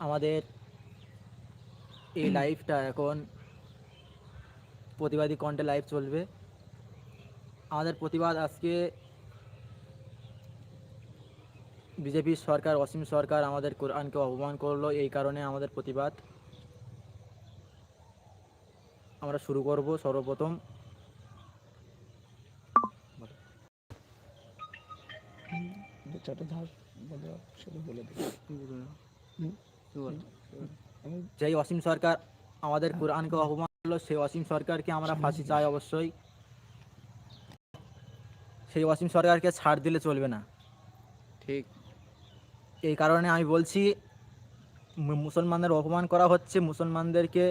আমাদের এই লাইভটা এখন প্রতিবাদী কণ্ঠে লাইভ চলবে আমাদের প্রতিবাদ আজকে বিজেপির সরকার অসীম সরকার আমাদের কোরআনকে অপমান করল এই কারণে আমাদের প্রতিবাদ আমরা শুরু করব সর্বপ্রথম ধাপ বলে সেটা বলে দিই। যেই অসীম সরকার আমাদের কোরআনকে অপমান করল সেই অসীম সরকারকে আমরা ফাঁসি চাই অবশ্যই। সেই অসীম সরকারকে ছাড় দিলে চলবে না। ঠিক। এই কারণে আমি বলছি মুসলমানদের অপমান করা হচ্ছে মুসলমানদেরকে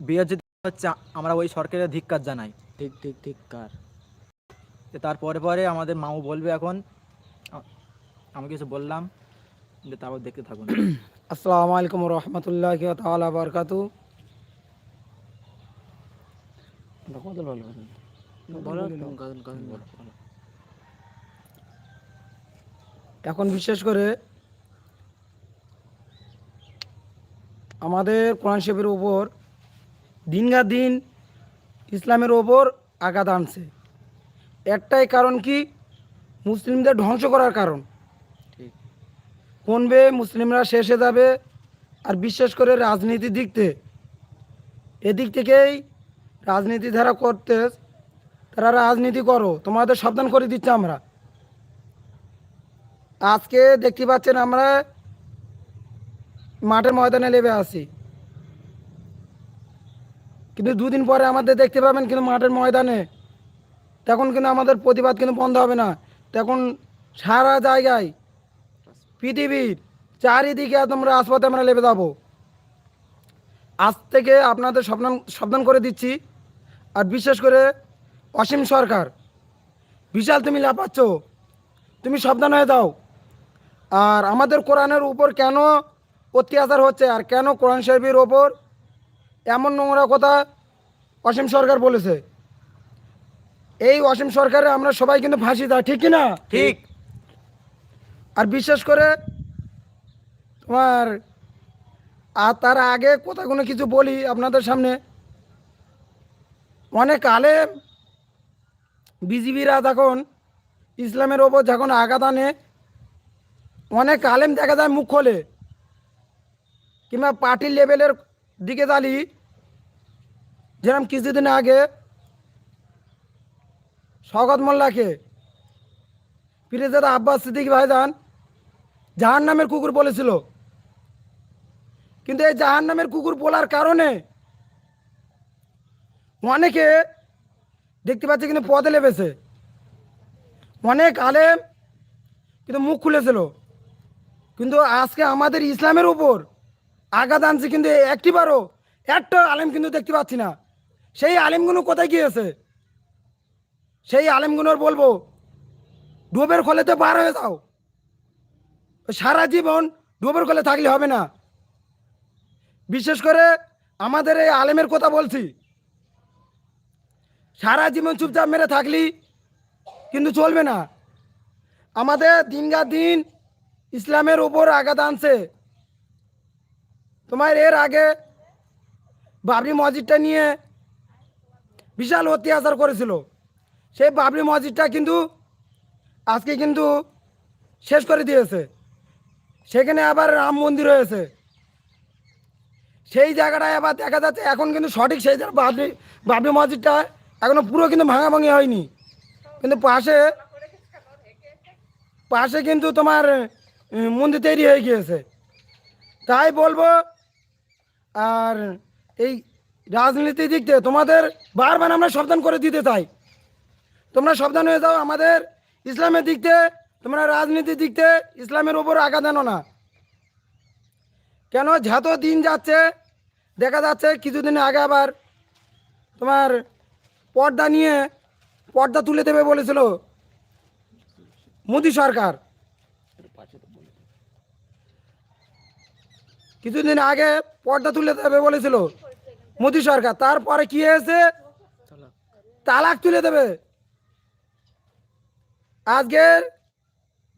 বিয়োজিত হচ্ছে আমরা ওই সরকারের ধিক্কার জানাই। ঠিক ঠিক ঠিক। কার? তো তারপরে পরে আমাদের মামু বলবে এখন আমি কিছু বললাম যে তারপর দেখতে থাকুন। আসসালামু আলাইকুম রহমতুল্লাহ তাআলা বারকাতু। এখন বিশেষ করে আমাদের কোরআন শরীফের উপর দিনগা দিন ইসলামের ওপর আঘাত আনছে। একটাই কারণ কি? মুসলিমদের ধ্বংস করার কারণ। কমবে মুসলিমরা শেষে যাবে আর বিশেষ করে রাজনীতির দিক থেকে এদিক থেকেই রাজনীতি যারা করতে তারা রাজনীতি করো, তোমাদের সাবধান করে দিচ্ছে আমরা। আজকে দেখতে পাচ্ছেন আমরা মাঠের ময়দানে নেমে আসি কিন্তু দুদিন পরে আমাদের দেখতে পাবেন কিন্তু মাঠের ময়দানে, তখন কিন্তু আমাদের প্রতিবাদ কিন্তু বন্ধ হবে না। তখন সারা জায়গায় পৃথিবীর চারিদিকে তোমরা আসপাতে আমরা লেবে যাব। আজ থেকে আপনাদের সাবধান সাবধান করে দিচ্ছি। আর বিশেষ করে অসীম সরকার, বিশাল তুমি লাফাচ্ছ। তুমি সাবধান হয়ে দাও আর আমাদের কোরআনের উপর কেন অত্যাচার হচ্ছে আর কেন কোরআন শরীফের ওপর এমন নোংরা কথা অসীম সরকার বলেছে? এই অসীম সরকারে আমরা সবাই কিন্তু ফাঁসি দেয় ঠিক কি না? ঠিক। আর বিশেষ করে তোমার, আর তার আগে কথা কোনো কিছু বলি আপনাদের সামনে। অনেক আলেম, বিজিবিরা যখন ইসলামের ওপর যখন আঘাত আনে, অনেক আলেম দেখা যায় মুখ খোলে, কিংবা পার্টির লেভেলের দিকে দাঁড়ি যেরকম কিছুদিন আগে শওকত মোল্লাকে পিরেজাদা আব্বাস সিদ্দিক ভাইজান জাহান নামের কুকুর বলেছিল। কিন্তু এই জাহান নামের কুকুর বলার কারণে অনেকে দেখতে পাচ্ছে কিন্তু পদে লেবেছে অনেক আলেম কিন্তু মুখ খুলেছিল। কিন্তু আজকে আমাদের ইসলামের উপর আঘাত আনছে কিন্তু একটিবারও একটা আলেম কিন্তু দেখতে পাচ্ছি না। সেই আলেমগুলো কোথায় গিয়েছে? সেই আলেমগুলোর বলব, ডোবের খোলেতে বার হয়ে যাও। সারা জীবন ডোবের খোলে থাকলে হবে না। বিশেষ করে আমাদের এই আলেমের কথা বলছি। সারা জীবন চুপচাপ মেরে থাকলি কিন্তু চলবে না। আমাদের দিনগা দিন ইসলামের উপর আঘাত আনছে। তোমার এর আগে বাবরি মসজিদটা নিয়ে বিশাল অত্যাচার করেছিল। সেই বাবরি মসজিদটা কিন্তু আজকে কিন্তু শেষ করে দিয়েছে। সেখানে আবার রাম মন্দির হয়েছে সেই জায়গাটায় আবার দেখা যাচ্ছে এখন কিন্তু সঠিক সেই বাবরি বাবরি মসজিদটা এখনও পুরো কিন্তু ভাঙাভাঙি হয়নি। কিন্তু পাশে পাশে কিন্তু তোমার মন্দির তৈরি হয়ে গিয়েছে। তাই বলব, আর এই রাজনীতির দিক থেকে তোমাদের বারবার আমরা সাবধান করে দিতে চাই। তোমরা সাবধান হয়ে যাও, আমাদের ইসলামের দিক থেকে তোমরা রাজনীতির দিক থেকে ইসলামের উপর আঘাত আনো না। কেন? যত দিন যাচ্ছে, দেখা যাচ্ছে কিছুদিন আগে আবার তোমার পর্দা নিয়ে পর্দা তুলে দেবে বলেছিল মোদী সরকার। কিছুদিন আগে পর্দা তুলে দেবে বলেছিল মোদী সরকার। তারপরে কি হয়েছে। তালাক তুলে দেবে। আজকের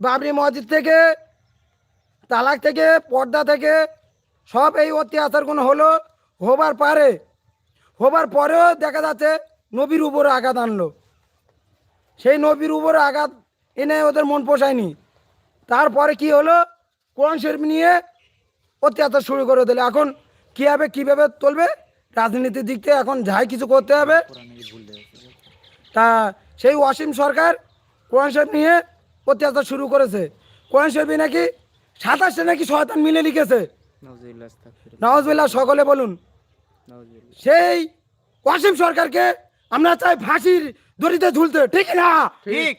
বাবরি মসজিদ থেকে, তালাক থেকে, পর্দা থেকে, সব এই অত্যাচারগুলো হলো হবার পারে। হবার পরেও দেখা যাচ্ছে নবীর উপরে আঘাত আনলো। সেই নবীর উপরে আঘাত এনে ওদের মন পোষায়নি। তারপরে কি হলো? কোরআন শরীফ নিয়ে অত্যাচার শুরু করে দিলে। এখন কীভাবে কীভাবে চলবে? রাজনীতির দিক থেকে এখন যাই কিছু করতে হবে। তা সেই অসীম সরকার কোরআন শরীফ নিয়ে অত্যাচার শুরু করেছে। কোরআন শরীফে নাকি সাতাশটা নাকি শয়তান মিলে লিখেছে। নওয়াজবিল্লাহ সকলে বলুন। সেই অসীম সরকারকে আমরা চাই ফাঁসির দড়িতে ঝুলতে। ঠিক না? ঠিক।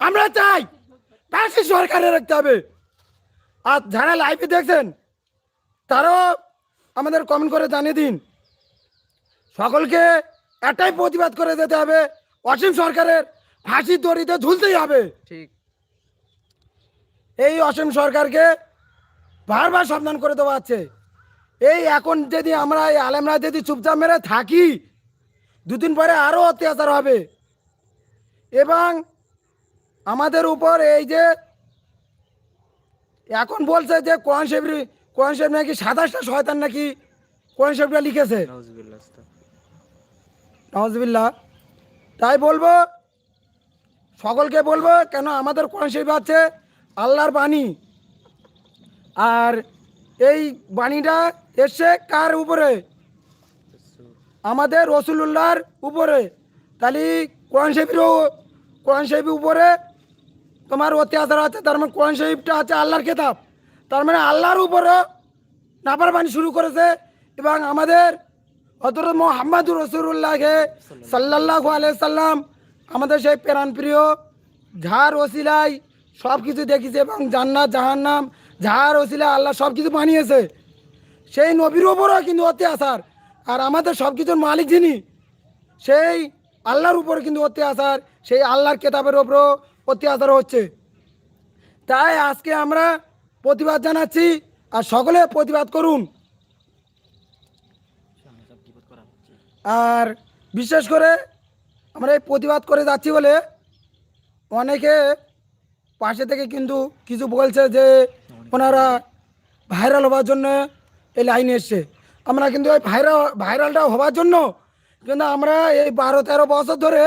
আমরা চাই ফাঁসি সরকারে রাখতে হবে। আর যারা লাইভে দেখছেন তারাও আমাদের কমেন্ট করে জানিয়ে দিন। সকলকে একটাই প্রতিবাদ করে যেতে হবে অসীম সরকারের ফাঁসির দড়িতে ঝুলতেই হবে। ঠিক। এই অসীম সরকারকে বারবার সাবধান করে দেওয়া হচ্ছে এই এখন যদি আমরা এই আলেমরা যদি চুপচাপ মেরে থাকি দুদিন পরে আরও অত্যাচার হবে। এবং আমাদের উপর এই যে এখন বলছে যে কোরআন শরীফ কোরআন শরীফ নাকি সাতাশটা শয়তান নাকি কোরআন শরীফটা লিখেছে। নওয়াজবিল্লা তাই বলব সকলকে বলব কেন আমাদের কোরআন শরীফ আছে আল্লাহর বাণী। আর এই বাণীটা এসে কার উপরে? আমাদের রসুল্লাহর উপরে। তাহলে কোরআন শরীফেরও, কোরআন শরীফের উপরে তোমার অত্যাচার আছে, তার মানে কোরআন শরীফটা আছে আল্লাহর খেতাব তার মানে আল্লাহর উপরে নাপার বাণী শুরু করেছে এবং আমাদের হজরত মোহাম্মদ রসুল্লাহকে সাল্লাহ সাল্লাম আমাদের সেই প্রাণ প্রিয় ঝাড় ওসিলাই সব কিছু দেখিয়েছে এবং জান্নাত, জাহান্নাম ঝাড় ওসিলা আল্লাহ সব কিছু বানিয়েছে, সেই নবীর ওপরও কিন্তু অত্যাচার। আর আমাদের সব কিছুর মালিক যিনি, সেই আল্লাহর উপরে কিন্তু অত্যাচার, সেই আল্লাহর কেতাবের ওপরও অত্যাচার হচ্ছে। তাই আজকে আমরা প্রতিবাদ জানাচ্ছি, আর সকলে প্রতিবাদ করুন। আর বিশেষ করে আমরা এই প্রতিবাদ করে যাচ্ছি বলে অনেকে পাশে থেকে কিন্তু কিছু বলছে যে ওনারা ভাইরাল হওয়ার জন্য এই লাইনে এসছে। আমরা কিন্তু ওই ভাইরাল ভাইরালটা হওয়ার জন্য কিন্তু আমরা এই বারো, তেরো বছর ধরে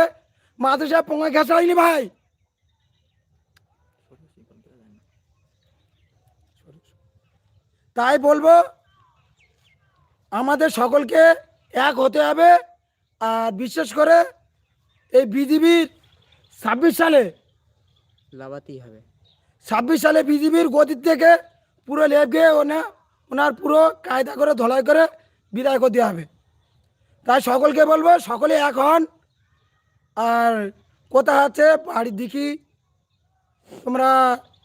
মাদ্রাসা পোঙা ঘেঁচাইনি ভাই। তাই বলব, আমাদের সকলকে এক হতে হবে আর বিশেষ করে এই বিজিবির ছাব্বিশ সালে লাভাতেই হবে। ছাব্বিশ সালে বিজিবির গতির থেকে পুরো লেপকে ওনা ওনার পুরো কায়দা করে ধলাই করে বিদায় করতে হবে। তাই সকলকে বলব সকলে এক হন। আর কোথা আছে বাড়ির দিকে তোমরা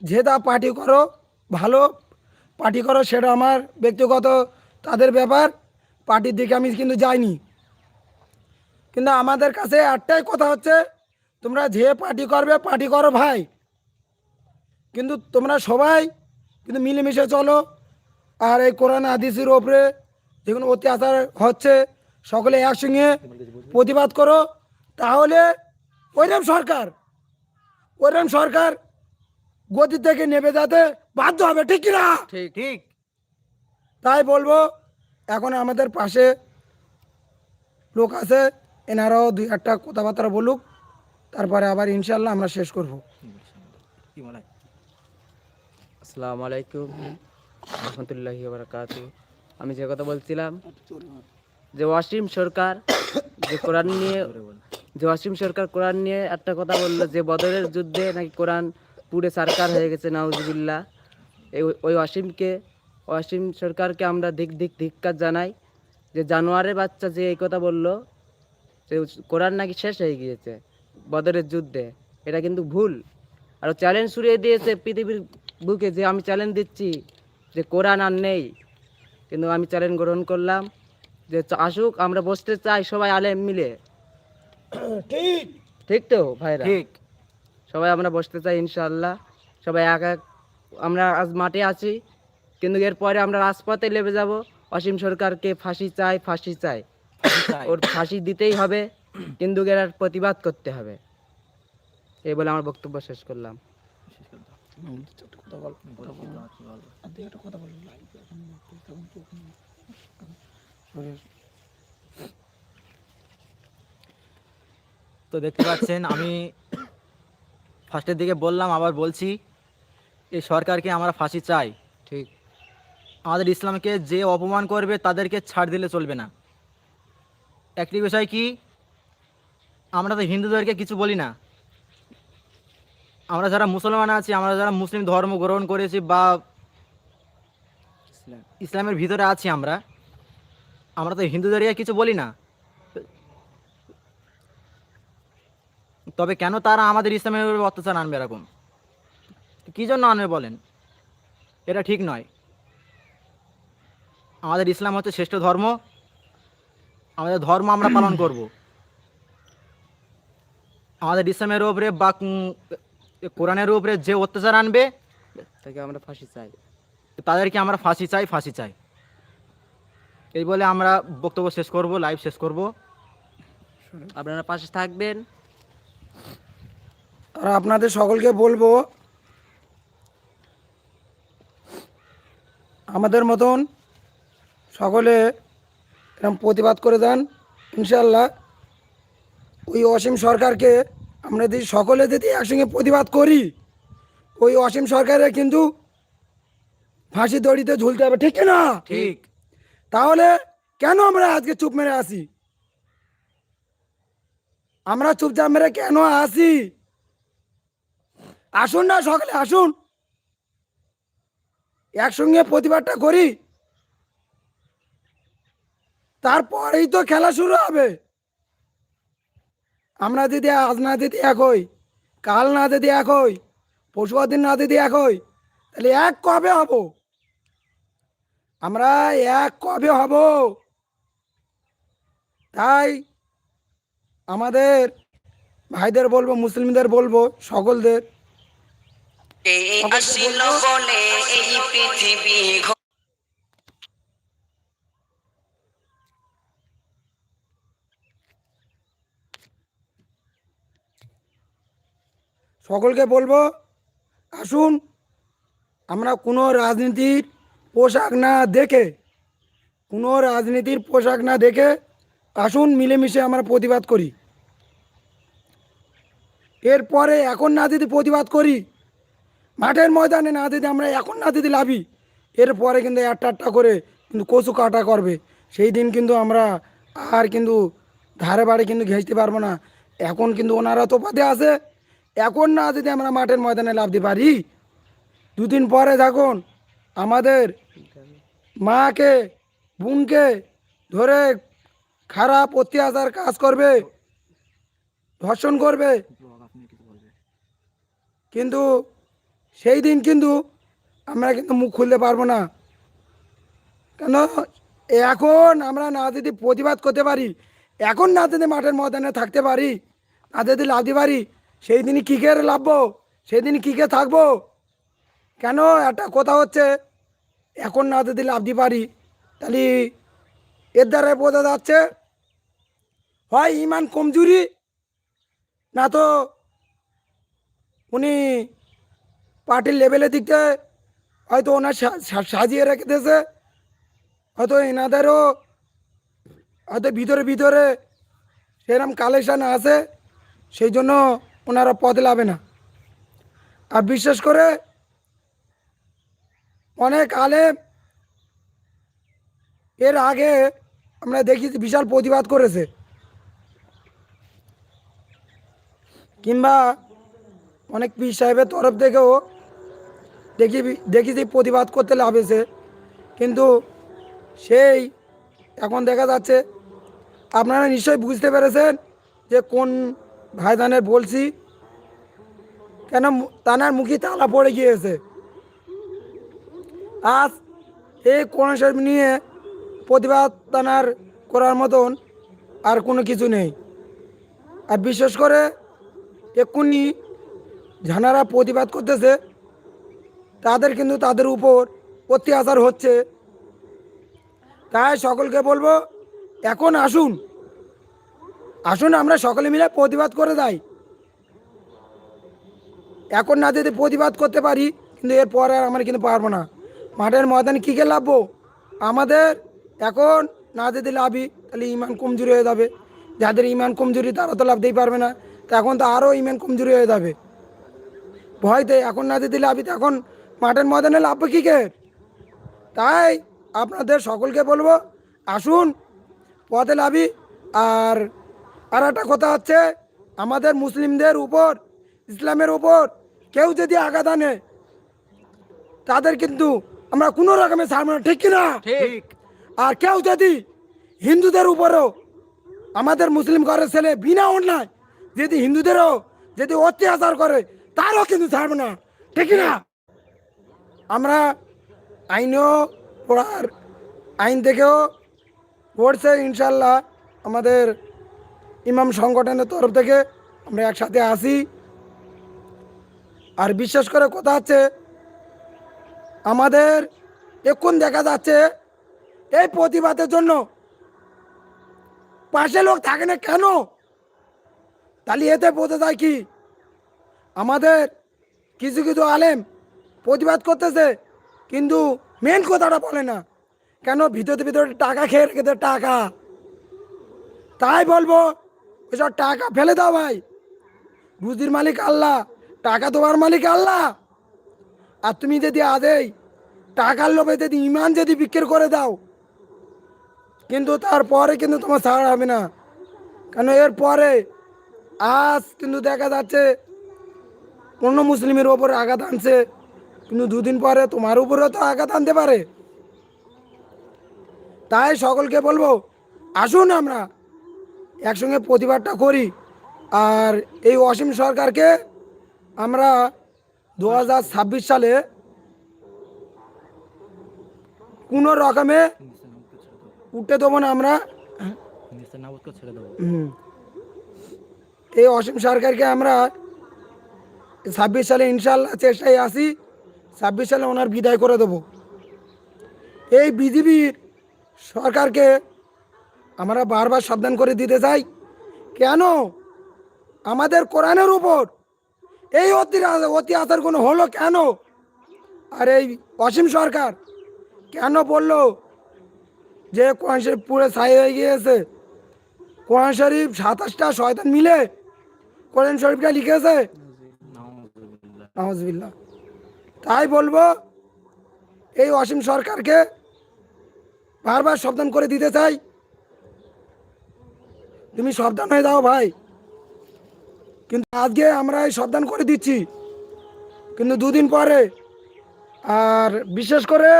যেটা পার্টি করো ভালো পার্টি করো সেটা আমার ব্যক্তিগত তাদের ব্যাপার। পার্টির দিকে আমি কিন্তু যাইনি। কিন্তু আমাদের কাছে একটাই কথা হচ্ছে তোমরা যে পার্টি করবে পার্টি করো ভাই। কিন্তু তোমরা সবাই কিন্তু মিলেমিশে চলো। আর এই কোরআন আদিসের ওপরে যেগুলো অত্যাচার হচ্ছে সকলে একসঙ্গে প্রতিবাদ করো তাহলে ওইরকম সরকার ওইরকম সরকার গতি থেকে নেমে যাতে বাধ্য হবে ঠিক কিনা? ঠিক ঠিক। তাই বলব এখন আমাদের পাশে লোক আছে এনারাও দুই একটা কথাবার্তা বলুক তারপরে আবার ইনশাল্লাহ আমরা শেষ করব। আসসালামু আলাইকুম রহমতুল্লাহি বারাকাত আমি যে কথা বলছিলাম যে ওয়াসিম সরকার যে কোরআন নিয়ে যে ওয়াসিম সরকার কোরআন নিয়ে একটা কথা বলল যে বদরের যুদ্ধে নাকি কোরআন পুরে সরকার হয়ে গেছে নাউজুবিল্লাহ। এই ওই ওয়াসিমকে ওয়াসিম সরকারকে আমরা দিক দিক ধিক্কার জানাই যে জানোয়ারের বাচ্চা যে এই কথা বলল যে কোরআন নাকি শেষ হয়ে গিয়েছে বদরের যুদ্ধে এটা কিন্তু ভুল। আর চ্যালেঞ্জ ছুড়িয়ে দিয়েছে পৃথিবীর বুকে যে আমি চ্যালেঞ্জ দিচ্ছি যে কোরআন আর নেই। কিন্তু আমি চ্যালেঞ্জ গ্রহণ করলাম যে আসুক আমরা বসতে চাই সবাই আলেম মিলে। ঠিক। ঠিক তো ভাইরা? ঠিক। সবাই আমরা বসতে চাই ইনশাল্লাহ সবাই এক এক আমরা আজ মাঠে আছি কিন্তু এরপরে আমরা রাজপথে লেবে যাব। অসীম সরকারকে ফাঁসি চাই ফাঁসি চাই। ওর ফাঁসি দিতেই হবে কিন্তু এর প্রতিবাদ করতে হবে। এই বলে আমার বক্তব্য শেষ করলাম। তো দেখতে পাচ্ছেন আমি ফার্স্টের দিকে বললাম আবার বলছি এই সরকারকে আমরা ফাঁসি চাই। ঠিক। আমাদের ইসলামকে যে অপমান করবে তাদেরকে ছাড় দিলে চলবে না। একটি বিষয় কি আমরা তো হিন্দুদেরকে কিছু বলি না। আমরা যারা মুসলমান আছি আমরা যারা মুসলিম ধর্ম গ্রহণ করেছি বা ইসলামের ভিতরে আছি আমরা আমরা তো হিন্দুদেরকে কিছু বলি না। তবে কেন তারা আমাদের ইসলামের উপর অত্যাচার আনবে এরকম? কী জন্য আনবে বলেন? এটা ঠিক নয়। আমাদের ইসলাম হচ্ছে শ্রেষ্ঠ ধর্ম। আমাদের ধর্ম আমরা পালন করব। আমাদের ইসলামের উপরে বা কোরআনের উপরে যে অত্যাচার আনবে তাকে আমরা ফাঁসি চাই। তাদেরকে আমরা ফাঁসি চাই ফাঁসি চাই। এই বলে আমরা বক্তব্য শেষ করব লাইভ শেষ করব। আপনারা পাশে থাকবেন। আর আপনাদের সকলকে বলব আমাদের মতন সকলে এরকম প্রতিবাদ করে দেন ইনশাল্লাহ ওই অসীম সরকারকে আমরা যদি সকলে যদি একসঙ্গে প্রতিবাদ করি ওই অসীম সরকারের কিন্তু ফাঁসি দড়িতে ঝুলতে হবে ঠিক না ঠিক। তাহলে কেন আমরা আজকে চুপ মেরে আসি আমরা চুপচাপ মেরে কেন আসি আসুন না সকালে আসুন। একসঙ্গে প্রতিবাদটা করি। তারপরেই তো খেলা শুরু হবে। আমরা যদি আজ না যদি এক হই কাল না যদি এক হই পরশুবার দিন না দিদি এক হই তাহলে এক কবে হব? আমরা এক কবে হব? তাই আমাদের ভাইদের বলব মুসলিমদের বলব সকলদের। এই আসিল বলে এই পৃথিবী সকলকে বলব, আসুন, আমরা কোনো রাজনীতির পোশাক না দেখে, কোনো রাজনীতির পোশাক না দেখে আসুন মিলেমিশে আমরা প্রতিবাদ করি। এরপরে এখন না যদি প্রতিবাদ করি, মাঠের ময়দানে না যদি আমরা এখন না যদি লাভি, এরপরে কিন্তু একটা একটা করে কিন্তু কচু কাটা করবে। সেই দিন কিন্তু আমরা আর কিন্তু ধারে বাড়ি কিন্তু ঘেঁচতে পারব না। এখন কিন্তু ওনারা তো পথে আছে। এখন না যদি আমরা মাঠের ময়দানে লাভতে পারি, দুদিন পরে দেখুন আমাদের মাকে, বোনকে ধরে খারাপ অত্যাচার কাজ করবে, ধর্ষণ করবে। কিন্তু সেই দিন কিন্তু আমরা কিন্তু মুখ খুলতে পারব না। কেন? এখন আমরা না যদি প্রতিবাদ করতে পারি, এখন না যদি মাঠের ময়দানে থাকতে পারি, না যদি লাভতে পারি সেই দিনই কী করে লাভবো? সেই দিন কী করে থাকব? কেন একটা কথা হচ্ছে, এখন না যদি লাভ লাভতে পারি, তাহলে এর দ্বারা বোঝা যাচ্ছে, হয় ইমান কমজুরি, না তো উনি পার্টির লেভেলের দিক থেকে হয়তো ওনার সাজিয়ে রেখে দিয়েছে, হয়তো এনাদেরও হয়তো ভিতরে ভিতরে সেরকম কালেকশান আছে, সেই জন্য ওনারা লাভে না। আর বিশেষ করে অনেক আলেম এর আগে আমরা দেখি বিশাল প্রতিবাদ করেছে। কিংবা অনেক পীর সাহেবের তরফ থেকেও দেখি দেখেছি প্রতিবাদ করতে লাভেছে কিন্তু সেই এখন দেখা যাচ্ছে, আপনারা নিশ্চয়ই বুঝতে পেরেছেন যে কোন ভাইদানের বলছি, কেন তানার মুখে তালা পড়ে গিয়েছে। আজ এই কোন নিয়ে প্রতিবাদ তানার করার মতন আর কোনো কিছু নেই। আর বিশেষ করে এক্ষুনি যারা প্রতিবাদ করতেছে, তাদের কিন্তু তাদের উপর অত্যাচার হচ্ছে। তাই সকলকে বলব, এখন আসুন। আসুন, আমরা সকলে মিলে প্রতিবাদ করে যাই। এখন না যদি প্রতিবাদ করতে পারি, কিন্তু এরপরে আর আমরা কিন্তু পারব না। মাঠের ময়দানে কী কে লাভবো আমাদের এখন না যদি লাভি তাহলে ইমান কমজোরি হয়ে যাবে। যাদের ইমান কমজোরি, তারা তো লাভতেই পারবে না। তো এখন তো আরও ইমান কমজোরি হয়ে যাবে। ভয়তে এখন না যদি লাভি তো এখন মাঠের ময়দানে লাভবে কী কে তাই আপনাদের সকলকে বলব, আসুন, পথে লাভি আর আর একটা কথা হচ্ছে আমাদের মুসলিমদের উপর ইসলামের উপর কেউ যদি আঘাত আনে তাদের কিন্তু আমরা কোনো রকমের ছাড়বো না ঠিক কিনা ঠিক। আর কেউ যদি হিন্দুদের উপরও আমাদের মুসলিম ঘরের ছেলে বিনা অন্যায় যদি হিন্দুদেরও যদি অত্যাচার করে তারও কিন্তু ছাড়বো না ঠিক না? আমরা আইনও পড়ার আইন থেকেও পড়ছে ইনশাল্লাহ আমাদের ইমাম সংগঠনের তরফ থেকে আমরা একসাথে আসি। আর বিশেষ করে কথা হচ্ছে, আমাদের এখন দেখা যাচ্ছে এই প্রতিবাদের জন্য পাশে লোক থাকে না কেন? তাহলে এতে বোঝা যায় কি? আমাদের কিছু কিছু আলেম প্রতিবাদ করতেছে, কিন্তু মেন কথাটা বলে না। কেন? ভিতরে ভিতরে টাকা খেয়ে রেখেছে টাকা। তাই বলব এসব টাকা ফেলে দাও ভাই। বুদ্ধির মালিক আল্লাহ, টাকা তোমার মালিক আল্লাহ। আর তুমি যদি আদেই টাকার লোভে যদি ইমান যদি বিক্রি করে দাও, কিন্তু তারপরে কিন্তু তোমার ছাড় হবে না। কেন এর পরে আজ কিন্তু দেখা যাচ্ছে অন্য মুসলিমের ওপর আঘাত আনছে, কিন্তু দুদিন পরে তোমার উপরেও তো আঘাত আনতে পারে। তাই সকলকে বলব, আসুন আমরা একসঙ্গে প্রতিবাদটা করি। আর এই অসীম সরকারকে আমরা দু হাজার ছাব্বিশ সালে কোনো রকমে উঠে দেবো না আমরা। এই অসীম সরকারকে আমরা ছাব্বিশ সালে ইনশাল্লাহ চেষ্টায় আসি ছাব্বিশ সালে ওনার বিদায় করে দেব। এই বিজেপির সরকারকে আমরা বারবার সাবধান করে দিতে চাই। কেন? আমাদের কোরআনের উপর। এই অতি অতি আচার কোনো হলো কেন? আর এই অসীম সরকার কেন বলল যে কোরআন শরীফ পুরো ছাই হয়ে গিয়েছে? কোরআন শরীফ সাতাশটা শয়তান মিলে কোরআন শরীফটা লিখেছে? তাই বলব, এই অসীম সরকারকে বারবার সাবধান করে দিতে চাই। তুমি সাবধান হয়ে যাও ভাই। কিন্তু আজকে আমরা এই সাবধান করে দিচ্ছি। কিন্তু দুদিন পরে, আর বিশেষ করে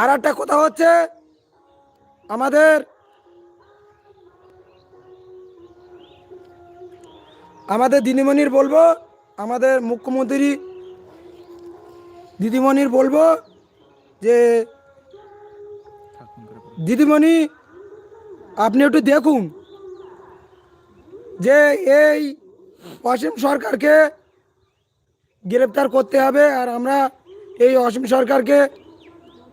আর একটা কথা হচ্ছে, আমাদের আমাদের দিদিমণির বলব, আমাদের মুখ্যমন্ত্রী দিদিমণির বলব যে, দিদিমণি আপনি একটু দেখুন যে এই অসীম সরকারকে গ্রেপ্তার করতে হবে আর আমরা এই অসীম সরকারকে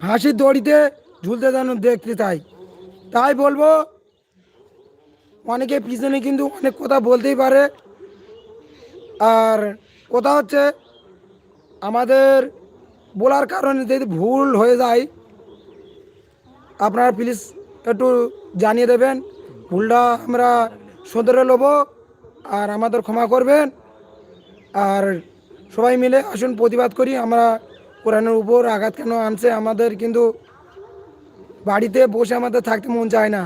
ফাঁসির দড়িতে ঝুলতে যেন দেখতে চাই। তাই বলব, অনেকে পিছনে কিন্তু অনেক কথা বলতেই পারে। আর কথা হচ্ছে, আমাদের বলার কারণে যদি ভুল হয়ে যায়, আপনারা প্লিজ একটু জানিয়ে দেবেন। ভুলটা আমরা সদরে নেব আর আমাদের ক্ষমা করবেন। আর সবাই মিলে আসুন প্রতিবাদ করি। আমরা কোরআনের উপর আঘাত কেন আনছে আমাদের কিন্তু বাড়িতে বসে আমাদের থাকতে মন চায় না।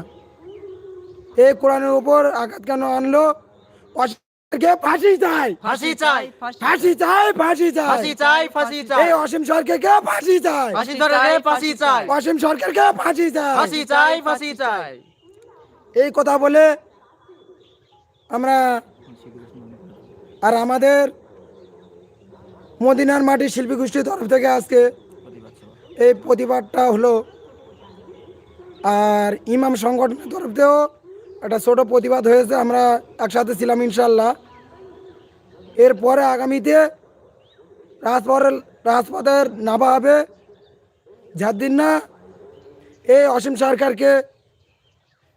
এই কোরআনের উপর আঘাত কেন আনলো? অসীমকে ফাঁসি চাই। ফাঁসি চাই। ফাঁসি চাই ফাঁসি চাই। ফাঁসি চাই ফাঁসি চাই। এই অসীম সরকারকে ফাঁসি চাই। ফাঁসি ধরে ফাঁসি চাই। অসীম সরকারকে ফাঁসি চাই। ফাঁসি চাই ফাঁসি চাই। এই কথা বলে আমরা আর আমাদের মদিনার মাটি শিল্পী গোষ্ঠীর তরফ থেকে আজকে এই প্রতিবাদটা হলো আর ইমাম সংগঠনের তরফ থেকেও একটা ছোট প্রতিবাদ হয়েছে, আমরা একসাথে ছিলাম ইনশাল্লাহ। এরপরে আগামীতে রাজপথের রাজপথের নামা হবে যার দিন না এই অসীম সরকারকে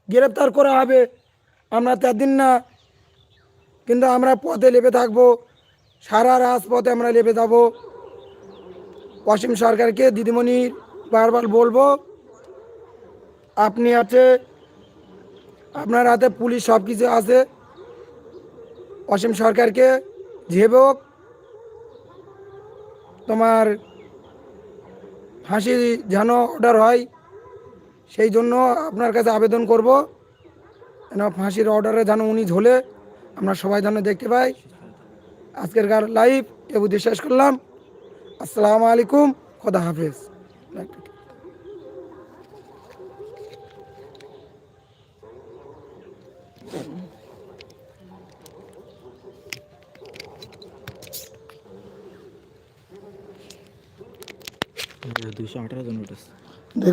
গ্রেপ্তার করা হবে। আমরা তার দিন না, কিন্তু আমরা পথে লেপে থাকব, সারা রাজপথে আমরা লেপে যাব। অসীম সরকারকে দিদিমণি বারবার বলব, আপনি আছে আপনার হাতে পুলিশ সব কিছু আছে। অসীম সরকারকে যেভাবে হোক তোমার ফাঁসি যেন অর্ডার হয়, সেই জন্য আপনার কাছে আবেদন করব। যেন ফাঁসির অর্ডারে যেন উনি ঝোলে, আমরা সবাই যেন দেখতে পাই। আজকের লাইভ এ বুদ্ধি শেষ করলাম। আসসালামু আলাইকুম, খোদা হাফেজ। अठरा दिवशी अठरा जण होत असतात